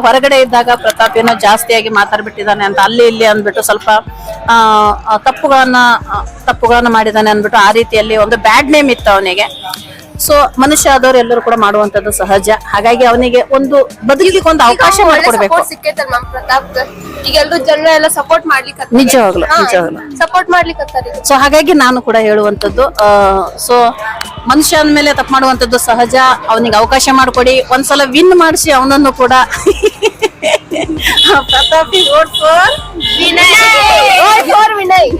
ಹೊರಗಡೆ ಇದ್ದಾಗ ಪ್ರತಾಪ್ ಏನೋ ಜಾಸ್ತಿಯಾಗಿ ಮಾತಾಡ್ಬಿಟ್ಟಿದ್ದಾನೆ ಅಂತ ಅಲ್ಲಿ ಇಲ್ಲಿ ಅಂದ್ಬಿಟ್ಟು ಸ್ವಲ್ಪ ತಪ್ಪುಗಳನ್ನ ತಪ್ಪುಗಳನ್ನ ಮಾಡಿದ್ದಾನೆ ಅಂದ್ಬಿಟ್ಟು ಆ ರೀತಿಯಲ್ಲಿ ಒಂದು ಬ್ಯಾಡ್ ನೇಮ್ ಇತ್ತು ಅವನಿಗೆ. ಸೊ ಮನುಷ್ಯ ಆದವ್ರು ಎಲ್ಲರೂ ಕೂಡ ಮಾಡುವಂತದ್ದು ಸಹಜ. ಹಾಗಾಗಿ ಅವನಿಗೆ ಒಂದು ಬದುಕಲಿಕ್ಕೆ ಒಂದು ಅವಕಾಶ ಮಾಡಿಕೊಡ್ಬೇಕು. ಸಿಕ್ಕೈತಲ್ ಮ್ಯಾಮ್ ಪ್ರತಾಪ್ ಈಗ ಎಲ್ರು ಜನ ಎಲ್ಲ ಸಪೋರ್ಟ್ ಮಾಡ್ಲಿಕ್ಕೆ ನಿಜವಾಗ್ಲು ನಿಜವಾಗ್ಲು. ಸಪೋರ್ಟ್ ಮಾಡ್ಲಿಕ್ಕೆ ಸೊ ಹಾಗಾಗಿ ನಾನು ಕೂಡ ಹೇಳುವಂತದ್ದು ಸೊ ಮನುಷ್ಯ ಅಂದ್ಮೇಲೆ ತಪ್ಪು ಮಾಡುವಂತದ್ದು ಸಹಜ. ಅವನಿಗೆ ಅವಕಾಶ ಮಾಡಿಕೊಡಿ. ಒಂದ್ಸಲ ವಿನ್ ಮಾಡಿಸಿ ಅವನನ್ನು ಕೂಡ. ಪ್ರತಾಪ್ ವಿನಯ್. ವಿನಯ್.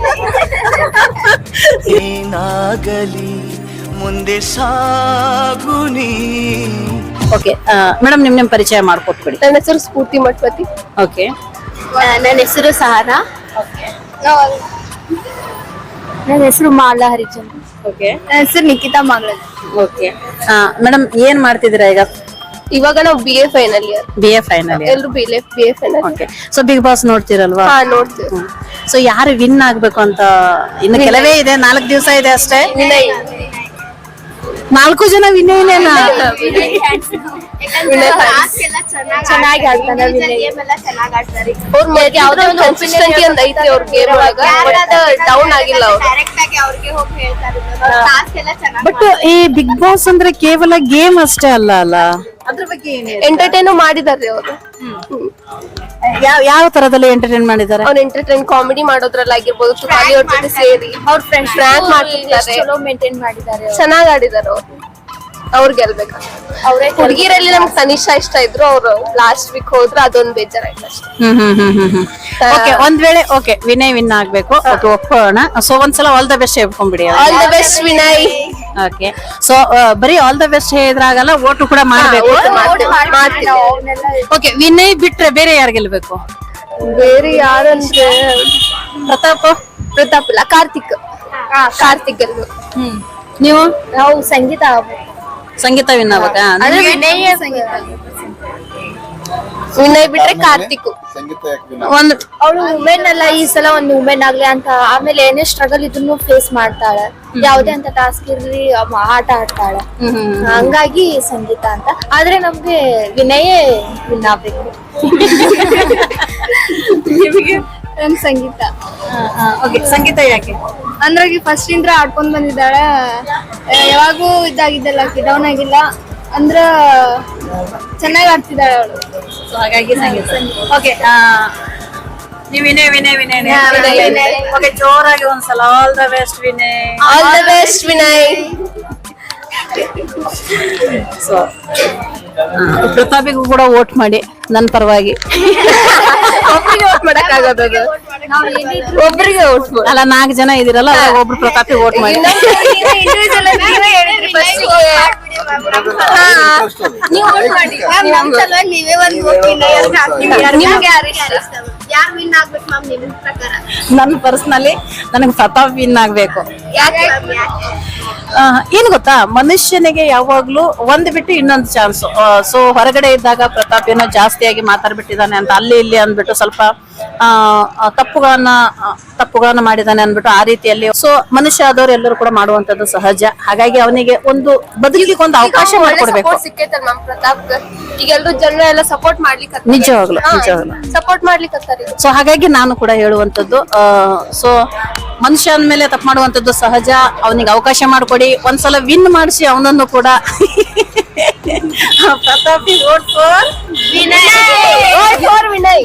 ಏನಾಗಲಿ ಮುಂದೆ ಸಾಗುನಿ ಓಕೆ ಮೇಡಮ್ ನಿಮ್ ನಿಮ್ ಪರಿಚಯ ಮಾಡ್ಕೊಟ್ಬಿಡಿ. ನನ್ನ ಹೆಸರು ಸ್ಫೂರ್ತಿ ಮಠಪತಿ ಓಕೆ ನನ್ನ ಹೆಸರು ಸಹನಾ. ನನ್ನ ಹೆಸರು ಮಾಲಾ ಹರಿಚಂದ್ರ. ಓಕೆ ನನ್ನ ಹೆಸರು ನಿಖಿತಾ ಮಾಲಾ ಓಕೆ ಮೇಡಮ್ ಏನ್ ಮಾಡ್ತಿದ್ದೀರಾ ಈಗ? ಇವಾಗ ನಾವು B A final year B A final ಎಲ್ರು B A B A final okay so Bigg Boss ನೋಡ್ತೀರಲ್ವಾ? ಹಾ ನೋಡ್ತೀವಿ. ಸೊ ಯಾರು ವಿನ್ ಆಗ್ಬೇಕು ಅಂತ ಇನ್ನು ಕೆಲವೇ ಇದೆ ನಾಲ್ಕು ದಿವಸ ಇದೆ ಅಷ್ಟೇ? ನಾಲ್ಕು ಜನ ವಿನಯನೇನ ಚೆನ್ನಾಗಿ ಆಡ್ತಾನೆ ಅವ್ರ ಯಾವ್ದೋ ಒಂದು ಐತಿ ಅವ್ರ ಗೇಮ್ ಒಳಗ ಡೌನ್ ಆಗಿಲ್ಲ ಅವ್ರು. ಬಟ್ ಈ ಬಿಗ್ ಬಾಸ್ ಅಂದ್ರೆ ಕೇವಲ ಗೇಮ್ ಅಷ್ಟೇ ಅಲ್ಲ ಅಲ್ಲ? ಅದ್ರ ಬಗ್ಗೆ ಎಂಟರ್ಟೈನ್ ಮಾಡಿದಾರೆ ಅವರು. ಯಾವ ಯಾವ ತರದಲ್ಲಿ ಎಂಟರ್ಟೈನ್ ಮಾಡಿದ್ದಾರೆ? ಅವ್ರು ಎಂಟರ್ಟೈನ್ ಕಾಮಿಡಿ ಮಾಡೋದ್ರಲ್ಲಿ ಆಗಿರ್ಬೋದು ತುಕಾಲಿ ಅವ್ರ ಜೊತೆ ಸೇರಿ ಅವ್ರ ಫ್ರೆಂಡ್ಸ್ ಮಾಡ್ತಿದ್ದಾರೆ ಚಲೋ ಮೇಂಟೈನ್ ಮಾಡಿದ್ದಾರೆ ಚೆನ್ನಾಗ್ ಆಡಿದಾರೆ ಅವ್ರು. ಅವ್ರು ಗೆಲ್ಬೇಕು? ಅವ್ರೇ ಹುಡುಗಿರಲ್ಲಿ ನಮ್ಗೆ ತನಿಷಾ ಇಷ್ಟ ಇದ್ರು ಅವ್ರು ಲಾಸ್ಟ್ ವೀಕ್ ಹೋದ್ರು ಅದೊಂದು ಬೇಜಾರಾಯ್ತು ಅಷ್ಟೇ. ಹ್ಮ್ ಹ್ಮ್ ಹ್ಮ್ ಹ್ಮ್ ಹ್ಮ್. ಓಕೆ ಒಂದ್ ವೇಳೆ ಓಕೆ ವಿನಯ್ ವಿನ್ ಆಗ್ಬೇಕು. ಅದು ಒಪ್ಕೊಳ್ಳೋಣ. ಸೊ ಒಂದ್ಸಲ all the best ಹೇಳ್ಕೊಂಡ್ಬಿಡಿ. All the best Vinay. Okay so ಬರೀ ಆಲ್ ದ ಬೆಸ್ಟ್ ಹೇಳಿದ್ರಾಗಲ್ಲ ಓಟು ಕೂಡ ಮಾಡ್ಬೇಕು. ಓಕೆ ವಿನಯ್ ಬಿಟ್ರೆ ಬೇರೆ ಯಾರು ಗೆಲ್ಬೇಕು ಬೇರೆ ಯಾರಂದ್ರೆ ಪ್ರತಾಪ್? ಪ್ರತಾಪ್ ಇಲ್ಲ ಕಾರ್ತಿಕ್. ಕಾರ್ತಿಕ್ ಗೆಲ್ಬೇಕು ನೀವು? ನಾವು ಸಂಗೀತ ಆಗ್ಬೇಕು. ಸಂಗೀತ ವಿನ್ ಆಗ್ಬೇಕಾ? ಅಂದ್ರೆ ವಿನಯ ಸಂಗೀತ. ವಿನಯ್ ಬಿಟ್ರೆ ಕಾರ್ತಿಕ್. ಒಂದು ಅವಳು ವುಮೆನ್ ಅಲ್ಲ ಈ ಸಲ ಒಂದು ವುಮೆನ್ ಆಗ್ಲಿ ಅಂತ. ಆಮೇಲೆ ಏನೇ ಸ್ಟ್ರಗಲ್ ಇದನ್ನು ಫೇಸ್ ಮಾಡ್ತಾಳೆ. ಯಾವ್ದೇ ಅಂತ ಟಾಸ್ಕ್ ಇರ್ಲಿ ಆಟ ಆಡ್ತಾಳೆ. ಹಂಗಾಗಿ ಸಂಗೀತ ಅಂತ. ಆದ್ರೆ ನಮ್ಗೆ ವಿನಯೇ ವಿನ್ ಆಗ್ಬೇಕು ನನ್ ಸಂಗೀತ. ಓಕೆ ಸಂಗೀತ ಯಾಕೆ? ಅಂದ್ರೆ ಫಸ್ಟ್ ಇಂದ್ರ ಆಡ್ಕೊಂಡ್ ಬಂದಿದ್ದಾಳೆ. ಯಾವಾಗೂ ಇದಾಗಿದ್ದಲ್ಲ ಡೌನ್ ಆಗಿಲ್ಲ. ಅಂದ್ರ ಚೆನ್ನಾಗಿ ಆಡ್ತಿದ್ದಾಳೆ ಅವಳು. ಸೊ ಹಾಗಾಗಿ ಸಂಗೀತ. ಓಕೆ ನೀವು ವಿನಯ್ ವಿನಯ್ ವಿನಯ್. ಓಕೆ ಜೋರಾಗಿ ಒಂದ್ಸಲ all the best Vinay. All the best Vinay. So ಪ್ರತಾಪಿಗೂ ಕೂಡ ವೋಟ್ ಮಾಡಿ. ನನ್ನ ಪರವಾಗಿ. ಒಬ್ರಿಗೆ ವೋಟ್ ಮಾಡಕ್ ಆಗೋದು ಒಬ್ರಿಗೆ ಅಲ್ಲ ನಾಲ್ಕು ಜನ ಇದಿರಲ್ಲ ಒಬ್ರು ಪ್ರತಾಪಿ ಓಟ್ ಮಾಡಿ ನನ್ ಪರ್ಸ್ನಲ್ಲಿ ಮಾಡಿ ನೀವೇ ಒಂದು ನಿಮ್ಗೆ ಯಾರು ಇಷ್ಟ ಯಾರು ವಿನ್ ಆಗ್ಬೇಕು ಮ್ಯಾಮ್ ನಿಮ್ ಪ್ರಕಾರ ನನ್ನ ಪರ್ಸನಲಿ ನನಗೆ ಪ್ರತಾಪ್ ವಿನ್ ಆಗ್ಬೇಕು ಏನ್ ಗೊತ್ತಾ ಮನುಷ್ಯನಿಗೆ ಯಾವಾಗ್ಲೂ ಒಂದ್ ಬಿಟ್ಟು ಇನ್ನೊಂದು ಚಾನ್ಸ್ ಸೊ ಹೊರಗಡೆ ಇದ್ದಾಗ ಪ್ರತಾಪ್ ಏನೋ ಜಾಸ್ತಿಯಾಗಿ ಮಾತಾಡ್ಬಿಟ್ಟಿದ್ದಾನೆ ಅಂತ ಅಲ್ಲಿ ಇಲ್ಲಿ ಅಂದ್ಬಿಟ್ಟು ಸ್ವಲ್ಪ ತಪ್ಪುಗಳನ್ನ ಆ, ತಪ್ಪುಗಳನ್ನ ಮಾಡಿದ್ದಾನೆ ಅಂದ್ಬಿಟ್ಟು ಆ ರೀತಿಯಲ್ಲಿ. ಸೊ ಮನುಷ್ಯ ಆದವ್ರು ಎಲ್ಲರೂ ಕೂಡ ಮಾಡುವಂತದ್ದು ಸಹಜ. ಹಾಗಾಗಿ ಅವನಿಗೆ ಒಂದು ಬದುಕಿಗೆ ಒಂದು ಅವಕಾಶ ಮಾಡಿಕೊಡ್ಬೇಕು. ಸಿಕ್ಕೈತಲ್ ಪ್ರತಾಪ್ ಈಗ ಜನ ಎಲ್ಲ ಸಪೋರ್ಟ್ ಮಾಡ್ಲಿಕ್ಕೆ ನಿಜವಾಗ್ಲು ನಿಜವಾಗ್ಲು. ಸಪೋರ್ಟ್ ಮಾಡ್ಲಿಕ್ಕೆ ಸೊ ಹಾಗಾಗಿ ನಾನು ಕೂಡ ಹೇಳುವಂತದ್ದು ಸೊ ಮನುಷ್ಯ ಅಂದ್ಮೇಲೆ ತಪ್ಪು ಮಾಡುವಂತದ್ದು ಸಹಜ. ಅವನಿಗೆ ಅವಕಾಶ ಮಾಡಿಕೊಡಿ. ಒಂದ್ಸಲ ವಿನ್ ಮಾಡಿಸಿ ಅವನನ್ನು ಕೂಡ. Pratap vote for Vinay.